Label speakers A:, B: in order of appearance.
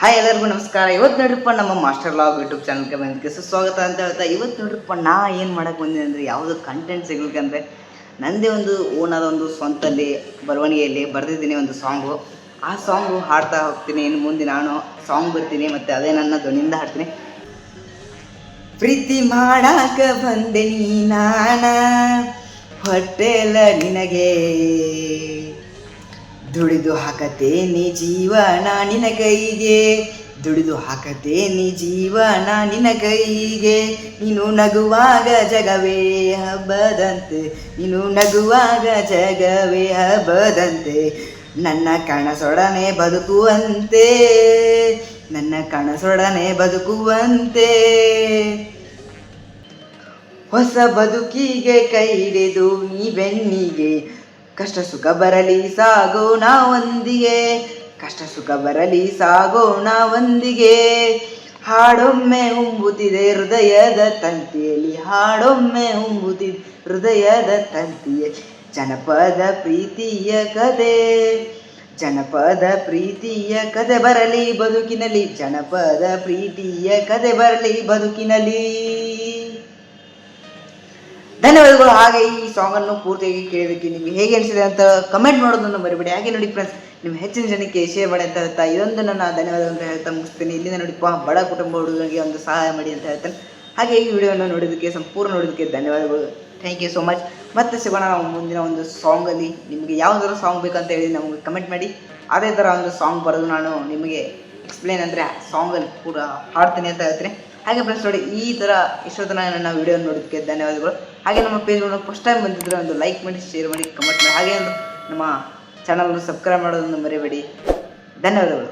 A: Hi ಎಲ್ಲರಿಗೂ ನಮಸ್ಕಾರ. ಇವತ್ತು ನೋಡ್ರಿಪ್ಪ ನಮ್ಮ ಮಾಸ್ಟರ್ ಲಾಗ್ ಯೂಟ್ಯೂಬ್ ಚಾನಲ್ಗೆ ಬಂದಕ್ಕೆ ಸುಸ್ವಾಗತ ಅಂತ ಹೇಳ್ತಾ, ಇವತ್ತು ನೋಡ್ರಿಪ್ಪ ನಾ ಏನು ಮಾಡಕ್ಕೆ ಬಂದಿದೆ ಅಂದರೆ ಯಾವುದು ಕಂಟೆಂಟ್ ಸಿಗ್ಲಿಕ್ಕಂದ್ರೆ ನಂದೇ ಒಂದು ಓನಾದ ಒಂದು ಸ್ವಂತಲ್ಲಿ ಬರವಣಿಗೆಯಲ್ಲಿ ಬರೆದಿದ್ದೀನಿ ಒಂದು ಸಾಂಗು ಆ ಸಾಂಗು ಹಾಡ್ತಾ ಹೋಗ್ತೀನಿ, ಇನ್ನು ಮುಂದೆ ನಾನು ಸಾಂಗ್ ಬರ್ತೀನಿ, ಮತ್ತು ಅದೇ ನನ್ನ ಧ್ವನಿಯಿಂದ ಹಾಡ್ತೀನಿ. ಪ್ರೀತಿ ಮಾಡಾಕ ಬಂದೆ ನೀ ನಾನ, ಹೊಟ್ಟೆಲ್ಲ ನಿನಗೆ. ದುಡಿದು ಹಾಕತೇನಿ ಜೀವನ ನಿನ ಕೈಗೆ ದುಡಿದು ಹಾಕತೇನಿ ಜೀವನ ನಿನ ಕೈಗೆ ನೀನು ನಗುವಾಗ ಜಗವೇ ಹಬ್ಬದಂತೆ. ನೀನು ನಗುವಾಗ ಜಗವೇ ಹಬ್ಬದಂತೆ. ನನ್ನ ಕಣಸೊಡನೆ ಬದುಕುವಂತೆ. ನನ್ನ ಕಣಸೊಡನೆ ಬದುಕುವಂತೆ. ಹೊಸ ಬದುಕಿಗೆ ಕೈ ಹಿಡಿದು ನೀ ಬೆನ್ನಿಗೆ ಕಷ್ಟ ಸುಖ ಬರಲಿ ಸಾಗೋಣ ಒಂದಿಗೆ ಕಷ್ಟ ಸುಖ ಬರಲಿ ಸಾಗೋಣ ಒಂದಿಗೆ ಹಾಡೊಮ್ಮೆ ಉಂಬುತ್ತಿದೆ ಹೃದಯದ ತಂತಿಯಲ್ಲಿ. ಹಾಡೊಮ್ಮೆ ಉಂಬುತ್ತಿದೆ ಹೃದಯದ ತಂತಿಯಲ್ಲಿ ಜನಪದ ಪ್ರೀತಿಯ ಕತೆ. ಜನಪದ ಪ್ರೀತಿಯ ಕತೆ ಬರಲಿ ಬದುಕಿನಲ್ಲಿ. ಜನಪದ ಪ್ರೀತಿಯ ಕತೆ ಬರಲಿ ಬದುಕಿನಲ್ಲಿ. ಧನ್ಯವಾದಗಳು. ಹಾಗೆ ಈ ಸಾಂಗನ್ನು ಪೂರ್ತಿಯಾಗಿ ಕೇಳಿದಕ್ಕೆ ನಿಮಗೆ ಹೇಗೆ ಅನಿಸಿದೆ ಅಂತ ಕಮೆಂಟ್ ಮಾಡೋದನ್ನು ಮರಿಬೇಡಿ. ಹಾಗೆ ನೋಡಿ ಫ್ರೆಂಡ್ಸ್ ನಿಮ್ಮ ಹೆಚ್ಚಿನ ಜನಕ್ಕೆ ಶೇರ್ ಮಾಡಿ ಅಂತ ಹೇಳ್ತಾ ಇದೊಂದು ನನ್ನ ಧನ್ಯವಾದ ಅಂತ ಹೇಳ್ತಾ ಮುಗಿಸ್ತೀನಿ. ಇಲ್ಲಿಂದ ನೋಡಿಪ್ಪ ಬಡ ಕುಟುಂಬ ಹುಡುಗರಿಗೆ ಒಂದು ಸಹಾಯ ಮಾಡಿ ಅಂತ ಹೇಳ್ತಾನೆ. ಹಾಗೆ ಈ ವಿಡಿಯೋವನ್ನು ನೋಡೋದಕ್ಕೆ ಸಂಪೂರ್ಣ ನೋಡೋದಕ್ಕೆ ಧನ್ಯವಾದಗಳು. ಥ್ಯಾಂಕ್ ಯು ಸೋ ಮಚ್ ಮತ್ತೆ ಸಿಗೋಣ ನಾವು ಮುಂದಿನ ಒಂದು ಸಾಂಗಲ್ಲಿ. ನಿಮಗೆ ಯಾವುದಾದ್ರು ಸಾಂಗ್ ಬೇಕಂತ ಹೇಳಿ ನಮಗೆ ಕಮೆಂಟ್ ಮಾಡಿ. ಅದೇ ಥರ ಒಂದು ಸಾಂಗ್ ಬರೆದು ನಾನು ನಿಮಗೆ ಎಕ್ಸ್ಪ್ಲೇನ್ ಅಂದರೆ ಸಾಂಗಲ್ಲಿ ಪೂರ ಹಾಡ್ತೀನಿ ಅಂತ ಹೇಳ್ತೀನಿ. ಹಾಗೆ ಫ್ರೆಂಡ್ಸ್ ನೋಡಿ, ಈ ಥರ ಇಷ್ಟೊತ್ತನ ನನ್ನ ವಿಡಿಯೋ ನೋಡೋದಕ್ಕೆ ಧನ್ಯವಾದಗಳು. ಹಾಗೆ ನಮ್ಮ ಪೇಜ್ಗಳನ್ನ ಫಸ್ಟ್ ಟೈಮ್ ಬಂದಿದ್ದರೆ ಒಂದು ಲೈಕ್ ಮಾಡಿ ಶೇರ್ ಮಾಡಿ ಕಮೆಂಟ್ ಮಾಡಿ. ಹಾಗೆ ಒಂದು ನಮ್ಮ ಚಾನಲ್ನ ಸಬ್ಸ್ಕ್ರೈಬ್ ಮಾಡೋದನ್ನು ಮರಿಬೇಡಿ. ಧನ್ಯವಾದಗಳು.